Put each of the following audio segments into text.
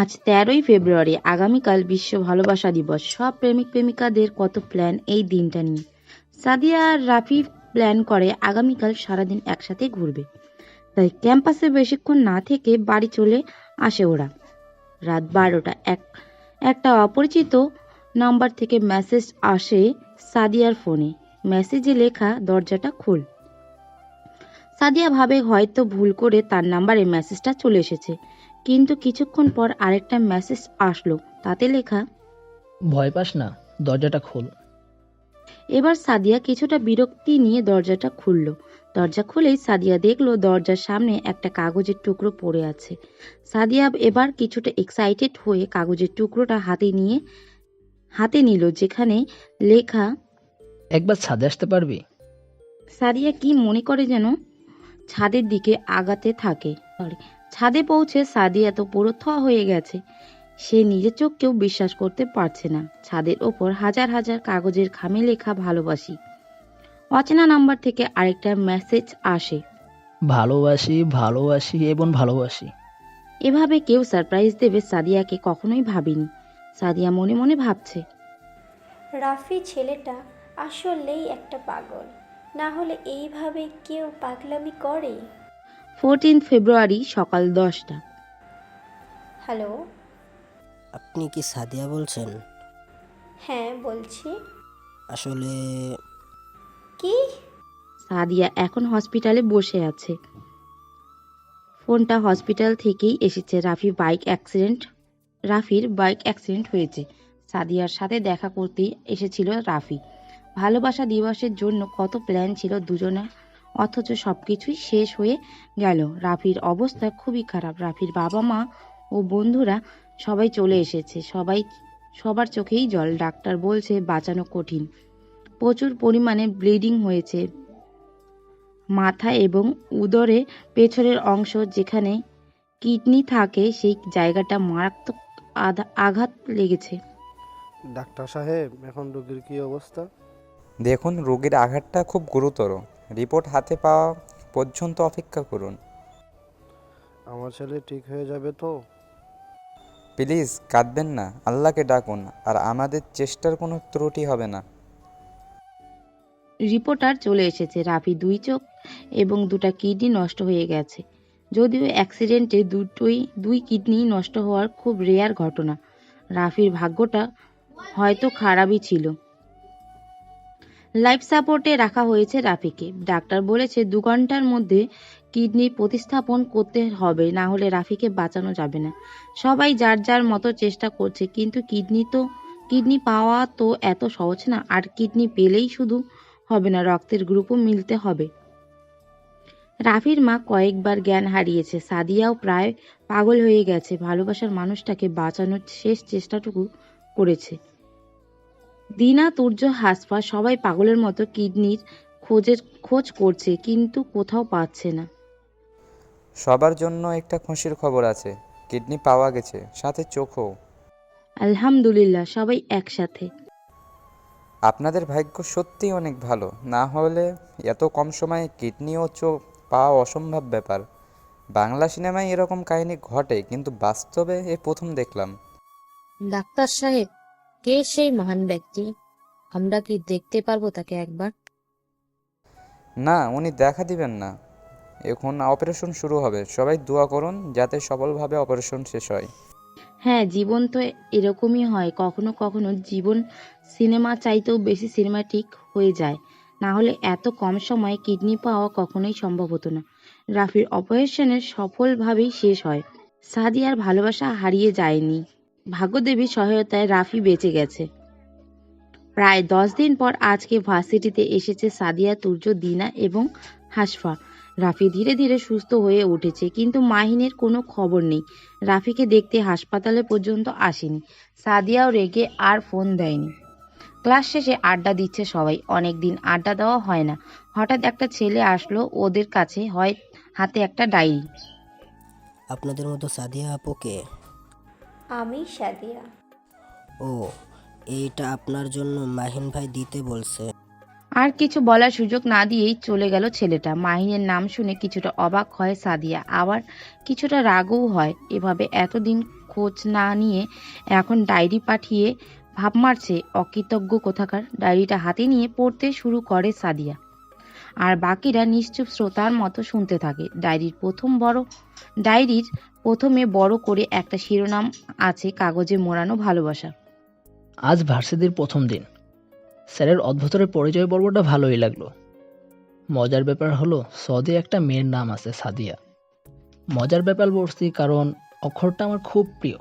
আজ তেরোই ফেব্রুয়ারি আগামীকাল বিশ্ব ভালোবাসা দিবস। সব প্রেমিক প্রেমিকাদের কত প্ল্যান এই দিনটা নিয়ে। সাদিয়া আর রাফি প্ল্যান করে আগামীকাল সারাদিন একসাথে ঘুরবে। তাই ক্যাম্পাসে বেশিক্ষণ না থেকে বাড়ি চলে আসে ওরা। রাত বারোটা এক, একটা অপরিচিত নাম্বার থেকে মেসেজ আসে সাদিয়ার ফোনে মেসেজে লেখা, দরজাটা খোল। সাদিয়া ভাবে হয়তো ভুল করে তার নাম্বারে মেসেজটা চলে এসেছে। কিন্তু কিছুক্ষণ পর আরেকটা মেসেজ আসলো। তাতে লেখা ভয় পাস না দরজাটা খোল। এবার সাদিয়া কিছুটা বিরক্তি নিয়ে দরজাটা খুলল। দরজা খুলেই সাদিয়া দেখল দরজার সামনে একটা কাগজের টুকরো পড়ে আছে। সাদিয়া এবার কিছুটা এক্সাইটেড হয়ে কাগজের টুকরোটা হাতে নিয়ে হাতে নিল যেখানে লেখা একবার ছাদে আসতে পারবি? সাদিয়া কি মনে করে যেন ছাদের দিকে আগাতে থাকে? ছাদে পৌঁছে সাদিয়া তো পুরো থ হয়ে গেছে। সে নিজের চোখকেও বিশ্বাস করতে পারছে না। ছাদের ওপর হাজার হাজার কাগজের খামে লেখা ভালোবাসি। অচেনা নাম্বার থেকে আরেকটা মেসেজ আসে। ভালোবাসি ভালোবাসি এবং ভালোবাসি। এভাবে কেউ সারপ্রাইজ দেবে সাদিয়াকে কখনোই ভাবেনি। সাদিয়া মনে মনে ভাবছে। রাফি ছেলেটা আসলেই একটা পাগল। না হলে এইভাবে কেউ পাগলামি করে? ফোরটিন ফেব্রুয়ারি সকাল দশটা। হ্যালো। আপনি কি সাদিয়া বলছেন? হ্যাঁ বলছি। আসলে কি? সাদিয়া এখন হসপিটালে বসে আছে। ফোনটা হসপিটাল থেকেই এসেছে। রাফি বাইক অ্যাক্সিডেন্ট রাফির বাইক অ্যাক্সিডেন্ট হয়েছে। সাদিয়ার সাথে দেখা করতেই এসেছিল রাফি। ভালোবাসা দিবসের জন্য কত প্ল্যান ছিল দুজনে অথচ সব কিছুই শেষ হয়ে গেল। রাফির অবস্থা খুবই খারাপ। রাফির বাবা মা ও বন্ধুরা সবাই চলে এসেছে। সবাই সবার চোখেই জল। ডাক্তার বলছে বাঁচানো কঠিন। প্রচুর পরিমাণে ব্লিডিং হয়েছে। মাথা এবং উদরে পেছনের অংশ যেখানে কিডনি থাকে সেই জায়গাটা মারাত্মক আধা- আঘাত লেগেছে। ডাক্তার সাহেব এখন রোগীর কি অবস্থা? দেখুন রোগীর আঘাতটা খুব গুরুতর। রিপোর্ট হাতে পাওয়া পর্যন্ত অপেক্ষা করুন। আমার ছেলে ঠিক হয়ে যাবে তো? প্লিজ কাঁদবেন না আল্লাহকে ডাকুন আর আমাদের চেষ্টার কোনো ত্রুটি হবে না। রিপোর্টার চলে এসেছে রাফি দুই চোখ এবং দুটা কিডনি নষ্ট হয়ে গেছে। যদিও অ্যাক্সিডেন্টে দুটোই দুই কিডনি নষ্ট হওয়ার খুব রেয়ার ঘটনা। রাফির ভাগ্যটা হয়তো খারাপই ছিল। লাইফ সাপোর্টে রাখা হয়েছে রাফিকে। ডাক্তার বলেছে, দু ঘণ্টার মধ্যে কিডনি প্রতিস্থাপন করতে হবে, না হলে রাফিকে বাঁচানো যাবে না। সবাই যার যার মতো চেষ্টা করছে, কিন্তু কিডনি তো, কিডনি পাওয়া তো এত সহজ না, আর কিডনি পেলেই শুধু হবে না, রক্তের গ্রুপও মিলতে হবে। রাফির মা কয়েকবার জ্ঞান হারিয়েছে, সাদিয়াও প্রায় পাগল হয়ে গেছে, ভালোবাসার মানুষটাকে বাঁচানোর শেষ চেষ্টাটুকু করেছে। দিনা তুর্য হাসপা সবাই পাগলের মতো কিডনির খোঁজের খোঁজ করছে কিন্তু কোথাও পাচ্ছে না। সবার জন্য একটা খুশির খবর আছে কিডনি পাওয়া গেছে সাথে চোখও। আলহামদুলিল্লাহ সবাই একসাথে। আপনাদের ভাগ্য সত্যিই অনেক ভালো না হলে এত কম সময়ে কিডনি ও চোখ পাওয়া অসম্ভব ব্যাপার। বাংলা সিনেমায় এরকম কাহিনী ঘটে কিন্তু বাস্তবে এ প্রথম দেখলাম। ডাক্তার সাহেব কে সেই মহান ব্যক্তি? আমরা কি দেখতে পারব তাকে একবার? না উনি দেখা দিবেন না। এখন অপারেশন শুরু হবে। সবাই দোয়া করুন যাতে সফলভাবে অপারেশন শেষ হয়। হ্যাঁ জীবন তো এরকমই হয়। কখনো কখনো জীবন সিনেমা চাইতেও বেশি সিনেমাটিক হয়ে যায়। না হলে এত কম সময়ে কিডনি পাওয়া কখনোই সম্ভব হতো না। রাফির অপারেশনের সফলভাবেই শেষ হয়। সাদিয়ার ভালোবাসা হারিয়ে যায়নি। ভাগ্যদেবীর সহায়তায় রাফি বেঁচে গেছে। প্রায় দশ দিন পর আজকে ভার্সিটিতে এসেছে সাদিয়া, তুর্য, দিনা এবং হাসফা। রাফি ধীরে ধীরে সুস্থ হয়ে উঠেছে, কিন্তু মাহিনের কোনো খবর নেই। রাফিকে দেখতে হাসপাতালে পর্যন্ত আসেনি। সাদিয়াও রেগে আর ফোন দেয়নি। ক্লাস শেষে আড্ডা দিচ্ছে সবাই। অনেক দিন আড্ডা দেওয়া হয় না। হঠাৎ একটা ছেলে আসলো ওদের কাছে, হয় হাতে একটা ডায়েরি। আপনাদের মতো সাদিয়া আপুকে আমি সাদিয়া। ও এইটা আপনার জন্য মাহিন ভাই দিতে বলছে। আর কিছু বলার সুযোগ না দিয়েই চলে গেল ছেলেটা। মাহিনের নাম শুনে কিছুটা অবাক হয় সাদিয়া। আবার কিছুটা রাগও হয় এভাবে এতদিন খোঁজ না নিয়ে এখন ডায়েরি পাঠিয়ে ভাব মারছে অকৃতজ্ঞ কোথাকার। ডায়েরিটা হাতে নিয়ে পড়তে শুরু করে সাদিয়া। আর বাকিরা নিশ্চুপ শ্রোতার মতো শুনতে থাকে। ডায়েরির প্রথম বড় ডায়েরির প্রথমে বড় করে একটা শিরোনাম আছে, কাগজে মোড়ানো ভালোবাসা। আজ ভার্সিটির প্রথম দিন। স্যারের অদ্ভুতের পরিচয় পর্বটা ভালোই লাগল। মজার ব্যাপার হলো, সদে একটা মেয়ের নাম আছে সাদিয়া। মজার ব্যাপার বলছি কারণ অক্ষরটা আমার খুব প্রিয়।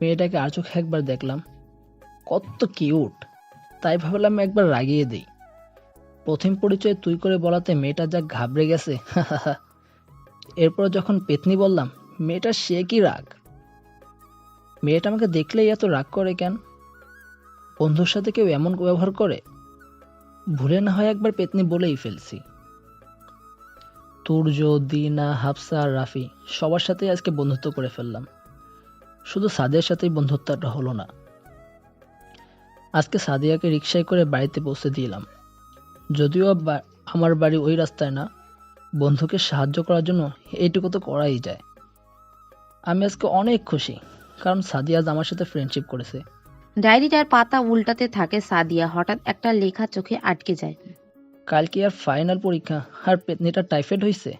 মেয়েটাকে আর চোখে একবার দেখলাম। কত কিউট! তাই ভাবলাম একবার রাগিয়ে দিই। প্রথম পরিচয় তুই করে বলাতে মেয়েটা যা ঘাবড়ে গেছে এরপর যখন পেতনি বললাম, মেয়েটা সে কি রাগ? মেয়েটা আমাকে দেখলেই এত রাগ করে কেন? বন্ধুর সাথে কেউ এমন ব্যবহার করে? ভুলে না হয় একবার পেতনি বলেই ফেলছি। তুর্য দিনা হাফসা রাফি, সবার সাথে আজকে বন্ধুত্ব করে ফেললাম। শুধু সাদিয়ার সাথেই বন্ধুত্বটা হলো না। আজকে সাদিয়াকে রিক্সায় করে বাড়িতে পৌঁছে দিলাম। যদিও আমার বাড়ি ওই রাস্তায় না বন্ধুকে সাহায্য করার জন্য এইটুকু তো করাই যায়। আমি আজকে অনেক খুশি কারণ সাদিয়া আজ আমার সাথে ফ্রেন্ডশিপ করেছে। ডায়েরিটার পাতা উল্টাতে থাকে সাদিয়া হঠাৎ একটা লেখা চোখে আটকে যায়। কালকে আর ফাইনাল পরীক্ষা? আর পেতনিটা টাইফয়েড হয়েছে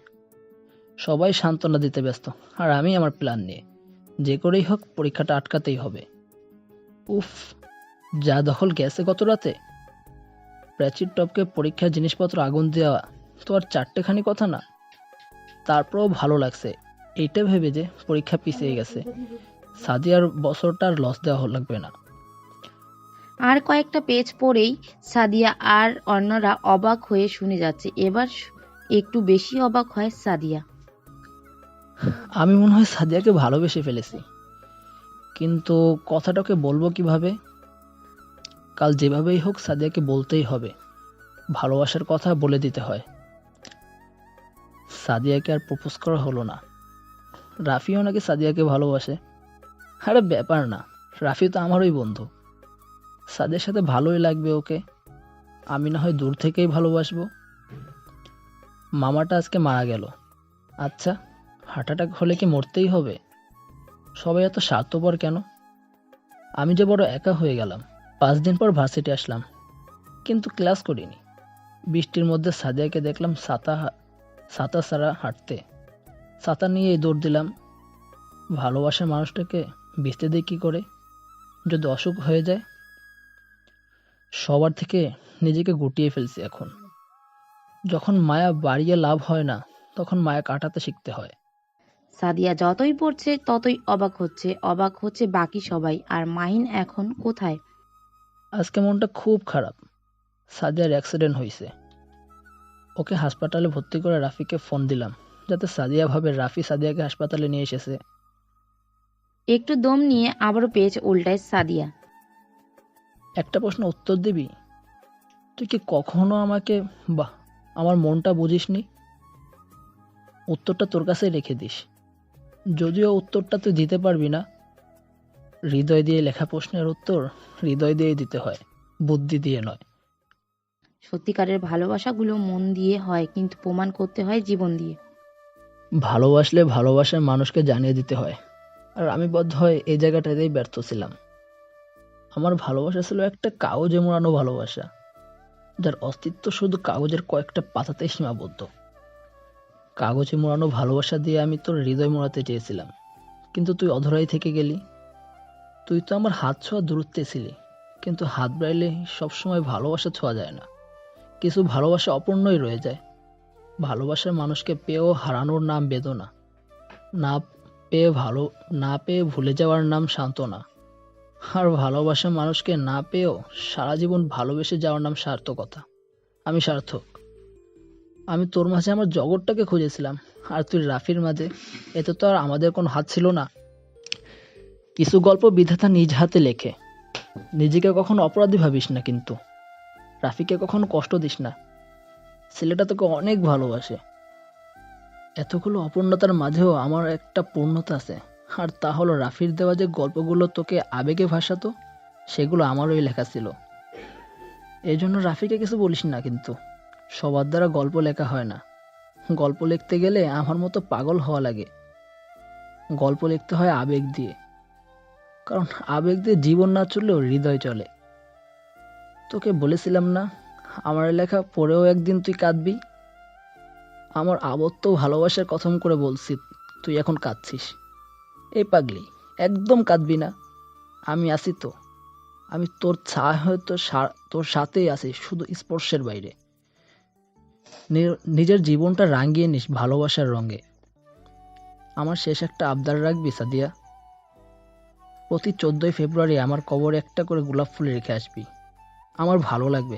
সবাই সান্ত্বনা দিতে ব্যস্ত আর আমি আমার প্ল্যান নিয়ে। যে করেই হোক পরীক্ষাটা আটকাতেই হবে। উফ যা দখল গেছে গত রাতে। প্রাচীর টপকে পরীক্ষার জিনিসপত্র আগুন দেওয়া তো আর চারটেখানি কথা না। তারপরেও ভালো লাগছে। এইটা ভেবে যে পরীক্ষা পিছিয়ে গেছে। সাদিয়ার বছরটা আর লস দেওয়া লাগবে না। আর কয়েকটা পেজ পড়েই সাদিয়া আর অন্যরা অবাক হয়ে শুনে যাচ্ছে। এবার একটু বেশি অবাক হয় সাদিয়া। আমি মনে হয় সাদিয়াকে ভালোবেসে ফেলেছি। কিন্তু কথাটাকে বলব কীভাবে? কাল যেভাবেই হোক সাদিয়াকে বলতেই হবে। ভালোবাসার কথা বলে দিতে হয়। সাদিয়াকে আর প্রপোজ করা হলো না। রাফিও নাকি সাদিয়াকে ভালোবাসে? আরে ব্যাপার না, রাফি তো আমারই বন্ধু। সাদিয়ার সাথে ভালোই লাগবে ওকে। আমি না হয় দূর থেকেই ভালোবাসবো। মামাটা আজকে মারা গেল। আচ্ছা হার্ট অ্যাটাক হলে কি মরতেই হবে? সবাই এত স্বার্থপর কেন? আমি যে বড় একা হয়ে গেলাম, পাঁচ দিন পর ভার্সিটি আসলাম। কিন্তু ক্লাস করিনি। বৃষ্টির মধ্যে সাদিয়াকে দেখলাম হা- ছাতা ছাড়া হাঁটতে। ছাতা নিয়ে দৌড় দিলাম। ভালোবাসার মানুষটাকে ভিজতে দিই কী করে? যদি অসুখ হয়ে যায় সবার থেকে নিজেকে গুটিয়ে ফেলছি এখন। যখন মায়া বাড়িয়ে লাভ হয় না তখন মায়া কাটাতে শিখতে হয়। সাদিয়া যতই পড়ছে ততই অবাক হচ্ছে। অবাক হচ্ছে বাকি সবাই। আর মাহিন এখন কোথায়? আজকে মনটা খুব খারাপ। সাদিয়ার অ্যাক্সিডেন্ট হয়েছে ওকে হাসপাতালে ভর্তি করে রাফিকে ফোন দিলাম যাতে সাদিয়া ভাবে রাফি সাদিয়াকে হাসপাতালে নিয়ে এসেছে। একটু দম নিয়ে আবারও পেজ উল্টায় সাদিয়া। একটা প্রশ্ন উত্তর দিবি? তুই কি কখনো আমাকে বাহ আমার মনটা বুঝিসনি? উত্তরটা তোর কাছে রেখে দিস। যদিও উত্তরটা তুই দিতে পারবি না হৃদয় দিয়ে লেখা প্রশ্নের উত্তর হৃদয় দিয়ে দিতে হয় বুদ্ধি দিয়ে নয়। সত্যিকারের ভালোবাসাগুলো মন দিয়ে হয়, কিন্তু প্রমাণ করতে হয় জীবন দিয়ে। ভালোবাসলে ভালোবাসার মানুষকে জানিয়ে দিতে হয়। আর আমি বোধ হয় এই জায়গাটাতেই ব্যর্থ ছিলাম। আমার ভালোবাসা ছিল একটা কাগজে মোড়ানো ভালোবাসা, যার অস্তিত্ব শুধু কাগজের কয়েকটা পাতাতেই সীমাবদ্ধ। কাগজে মোড়ানো ভালোবাসা দিয়ে আমি তোর হৃদয় মোড়াতে চেয়েছিলাম। কিন্তু তুই অধরাই থেকে গেলি। তুই তো আমার হাত ছোঁয়া দূরত্বে ছিলি, কিন্তু হাত বাড়াইলে সবসময় ভালোবাসা ছোঁয়া যায় না। কিছু ভালোবাসা অপূর্ণই রয়ে যায়। ভালোবাসার মানুষকে পেয়েও হারানোর নাম বেদনা। না পেয়ে ভালো, না পেয়ে ভুলে যাওয়ার নাম সান্ত্বনা। আর ভালোবাসার মানুষকে না পেয়েও সারা জীবন ভালোবেসে যাওয়ার নাম সার্থকতা। আমি সার্থক। আমি তোর মাঝে আমার জগৎটাকে খুঁজেছিলাম, আর তুই রাফির মাঝে, এতে তো আর আমাদের কোনো হাত ছিল না। কিছু গল্প বিধাতা নিজ হাতে লেখে। নিজেকে কখনো অপরাধী ভাবিস না কিন্তু। রাফিকে কখনো কষ্ট দিস না। ছেলেটা তোকে অনেক ভালোবাসে। এতগুলো অপূর্ণতার মাঝেও আমার একটা পূর্ণতা আছে। আর তা হলো রাফির দেওয়া যে গল্পগুলো তোকে আবেগে ভাসাতো, সেগুলো আমারই লেখা ছিল। এই জন্য রাফিকে কিছু বলিস না কিন্তু। সবার দ্বারা গল্প লেখা হয় না। গল্প লিখতে গেলে আমার মতো পাগল হওয়া লাগে। গল্প লিখতে হয় আবেগ দিয়ে। কারণ আবেগ দিয়ে জীবন না চললেও হৃদয় চলে। তোকে বলেছিলাম না, আমার লেখা পড়েও একদিন তুই কাঁদবি। আমার আবত্ত ভালোবাসার কথম করে বলছি, তুই এখন কাঁদছিস। এই পাগলি, একদম কাঁদবি না। আমি আছি তো। আমি তোর ছা হয়তো তোর সাথেই আছি, শুধু স্পর্শের বাইরে। নিজের জীবনটা রাঙিয়ে নিস ভালোবাসার রঙে। আমার শেষ একটা আবদার রাখবি, সাদিয়া। প্রতি চোদ্দোই ফেব্রুয়ারি আমার কবরে একটা করে গোলাপ ফুল রেখে আসবি। আমার ভালো লাগবে।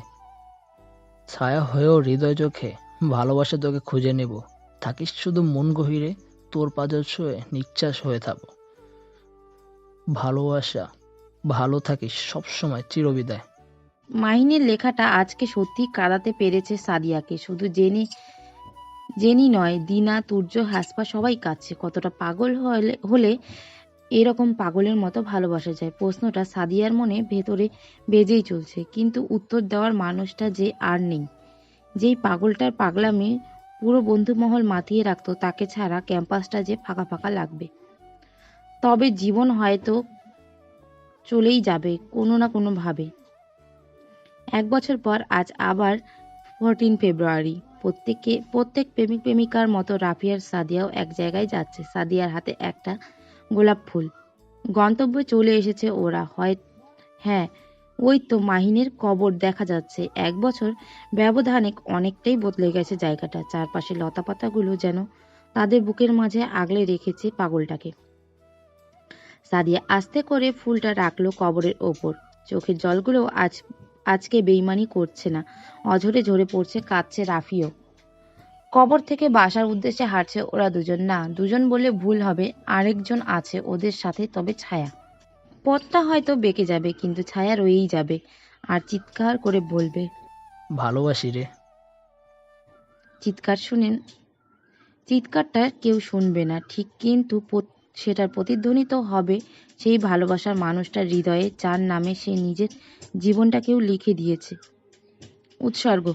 ছায়া হয়েও হৃদয় চোখে ভালোবাসা তোকে খুঁজে নেব। থাকিস শুধু মন গভীরে, তোর পাজর ছুঁয়ে নিঃশ্বাস হয়ে থাকো ভালোবাসা, ভালো থাকিস সবসময় চিরবিদায়। মাহিনের লেখাটা আজকে সত্যি কাঁদাতে পেরেছে সাদিয়াকে। শুধু জেনে, জেনি নয়, দিনা, তুর্য, হাসপা সবাই কাঁদছে। কতটা পাগল হলে হলে এরকম পাগলের মতো ভালোবাসা যায়। প্রশ্নটা সাদিয়ার মনে ভেতরে বেজেই চলছে, কিন্তু উত্তর দেওয়ার মানুষটা যে আর নেই। যেই পাগলটার পাগলামি পুরো বন্ধুমহল মাতিয়ে রাখতো, তাকে ছাড়া ক্যাম্পাসটা যে ফাঁকা ফাঁকা লাগবে। তবে জীবন হয়তো চলেই যাবে, কোনো না কোনো ভাবে এক বছর পর আজ আবার ফোরটিন ফেব্রুয়ারি। প্রত্যেকে প্রত্যেক প্রেমিক প্রেমিকার মতো রাফিয়ার সাদিয়াও এক জায়গায় যাচ্ছে। সাদিয়ার হাতে একটা গোলাপ ফুল। গন্তব্যে চলে এসেছে ওরা। হয় হ্যাঁ ওই তো মাহিনের কবর দেখা যাচ্ছে। এক বছর ব্যবধানে অনেকটাই বদলে গেছে জায়গাটা। চারপাশে লতাপাতাগুলো যেন তাদের বুকের মাঝে আগলে রেখেছে পাগলটাকে। সাদিয়া আস্তে করে ফুলটা রাখল কবরের ওপর। চোখের জলগুলো আজ, আজকে বেইমানি করছে না। অঝরে ঝরে পড়ছে, কাঁদছে রাফিও। কবর থেকে বাসার উদ্দেশ্যে হাঁটছে ওরা দুজন। না দুজন বলে ভুল হবে আরেকজন আছে ওদের সাথে তবে ছায়া। পথটা হয়তো বেঁকে যাবে কিন্তু ছায়া রয়েই যাবে আর চিৎকার করে বলবে ভালোবাসি রে। চিৎকার শুনেন চিৎকারটা কেউ শুনবে না ঠিক কিন্তু সেটার প্রতিধ্বনিত হবে সেই ভালোবাসার মানুষটার হৃদয়ে যার নামে সে নিজের জীবনটাকেও লিখে দিয়েছে। উৎসর্গ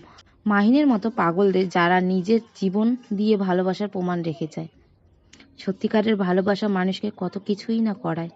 মাহিনের মতো পাগলদের যারা নিজের জীবন দিয়ে ভালোবাসার প্রমাণ রেখে যায়। সত্যিকারের ভালোবাসা মানুষকে কত কিছুই না করায়।